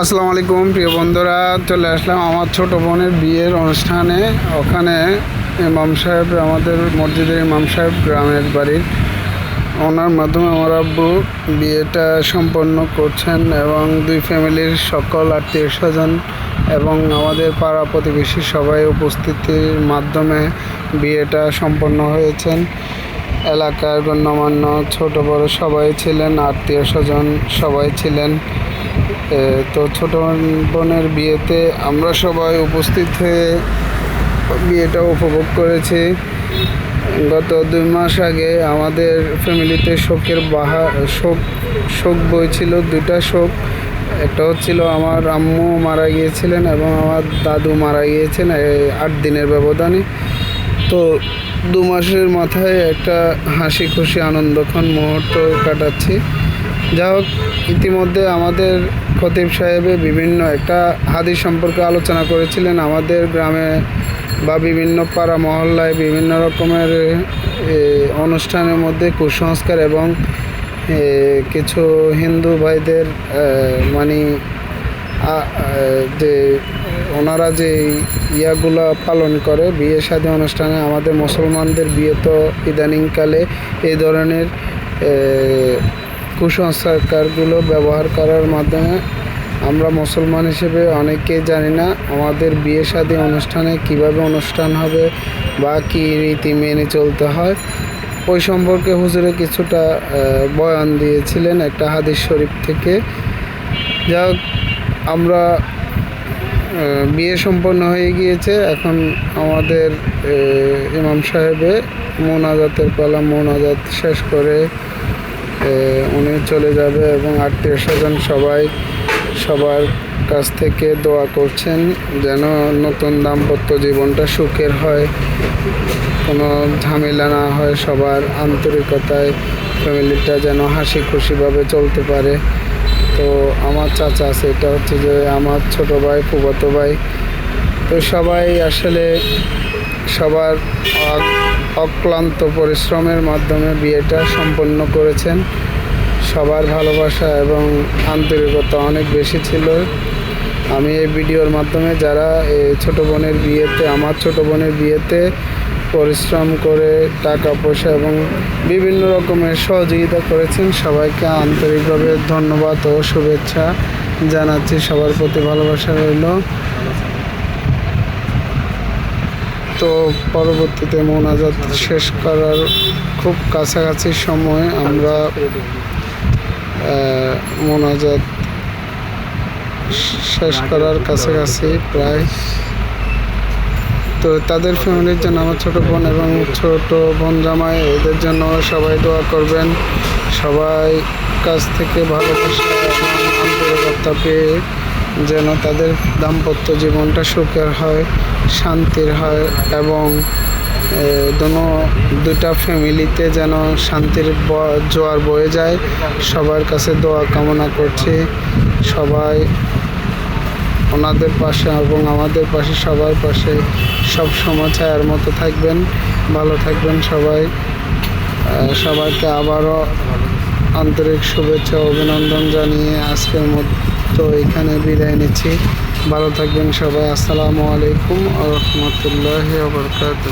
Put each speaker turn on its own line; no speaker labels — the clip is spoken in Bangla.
আসসালামু আলাইকুম, প্রিয় বন্ধুরা, চলে আসলাম আমার ছোট বোনের বিয়ের অনুষ্ঠানে। ওখানে ইমাম সাহেব, আমাদের মসজিদের ইমাম সাহেব গ্রামের বাড়ির। ওনার মাধ্যমে আমার আব্বু বিয়েটা সম্পন্ন করছেন এবং দুই ফ্যামিলির সকল আত্মীয় স্বজন এবং আমাদের পাড়া প্রতিবেশী সবাই উপস্থিতির মাধ্যমে বিয়েটা সম্পন্ন হয়েছেন। এলাকার গণ্যমান্য ছোট বড় সবাই ছিলেন, আত্মীয় স্বজন সবাই ছিলেন। তো ছোট বোনের বিয়েতে আমরা সবাই উপস্থিত হয়ে বিয়েটা উপভোগ করেছি। গত দুই মাস আগে আমাদের ফ্যামিলিতে শোকের বাহা, শোক শোক বইছিল দুইটা শোক। একটা হচ্ছিল আমার আম্মু মারা গিয়েছিলেন এবং আমার দাদু মারা গিয়েছেন আট দিনের ব্যবধানে। তো দু মাসের মাথায় একটা হাসি খুশি আনন্দক্ষণ মুহূর্ত কাটাচ্ছি। যা হোক, ইতিমধ্যে আমাদের খতিব সাহেবে বিভিন্ন একটা হাদিস সম্পর্কে আলোচনা করেছিলেন। আমাদের গ্রামে বা বিভিন্ন পাড়া মহল্লায় বিভিন্ন রকমের অনুষ্ঠানের মধ্যে কুসংস্কার এবং কিছু হিন্দু ভাইদের মানে যে, ওনারা যে ইয়াগুলো পালন করে, বিয়ে শাদী অনুষ্ঠানে আমাদের মুসলমানদের বিয়ে তো ইদানিংকালে এই ধরনের কুসংস্কারগুলো ব্যবহার করার মাধ্যমে আমরা মুসলমান হিসেবে অনেকেই জানি না আমাদের বিয়ে শাদী অনুষ্ঠানে কীভাবে অনুষ্ঠান হবে বা কী রীতি মেনে চলতে হয়। ওই সম্পর্কে হুজুরে কিছুটা বয়ান দিয়েছিলেন একটা হাদিস শরীফ থেকে। যা আমরা বিয়ে সম্পন্ন হয়ে গিয়েছে। এখন আমাদের ইমাম সাহেবে মোনাজাতের পালা মোনাজাত শেষ করে উনি চলে যাবে এবং আত্মীয় স্বজন সবাই সবার কাছ থেকে দোয়া করছেন যেন নতুন দাম্পত্য জীবনটা সুখের হয়, কোনো ঝামেলা না হয়, সবার আন্তরিকতায় ফ্যামিলিটা যেন হাসি খুশিভাবে চলতে পারে। তো আমার চাচা আছে, এটা হচ্ছে যে আমার ছোট ভাই, ফুফাতো ভাই। তো সবাই আসলে সবার অক্লান্ত পরিশ্রমের মাধ্যমে বিয়েটা সম্পন্ন করেছেন। সবার ভালোবাসা এবং আন্তরিকতা অনেক বেশি ছিল। আমি এই ভিডিওর মাধ্যমে যারা ছোট বোনের বিয়েতে, আমার ছোট বোনের বিয়েতে পরিশ্রম করে টাকা, পয়সা এবং বিভিন্ন রকমের সহযোগিতা করেছেন, সবাইকে আন্তরিকভাবে ধন্যবাদ ও শুভেচ্ছা জানাচ্ছি। সবার প্রতি ভালোবাসা রইল। তো পরবর্তীতে মোনাজাত শেষ করার খুব কাছাকাছি সময় আমরা মোনাজাত শেষ করার কাছাকাছি প্রায়। তো তাদের ফ্যামিলির জন্য, আমার ছোটো বোন এবং ছোট বোন জামাই, এদের জন্য সবাই দোয়া করবেন। সবাই কাছ থেকে ভালোবাসা পেয়ে যেন তাদের দাম্পত্য জীবনটা সুখের হয়, শান্তির হয় এবং দোনো দুটা ফ্যামিলিতে যেন শান্তির জোয়ার বয়ে যায়। সবার কাছে দোয়া কামনা করছি সবাই, ওনাদের পাশে এবং আমাদের পাশে, সবার পাশে সব সময় ছায়ার মতো থাকবেন, ভালো থাকবেন সবাই। সবাইকে আবারও আন্তরিক শুভেচ্ছা অভিনন্দন জানিয়ে আজকের মতো এখানে বিদায় নিচ্ছি। ভালো থাকবেন সবাই। আসসালামু আলাইকুম আ রহমতুল্লাহ বরকাত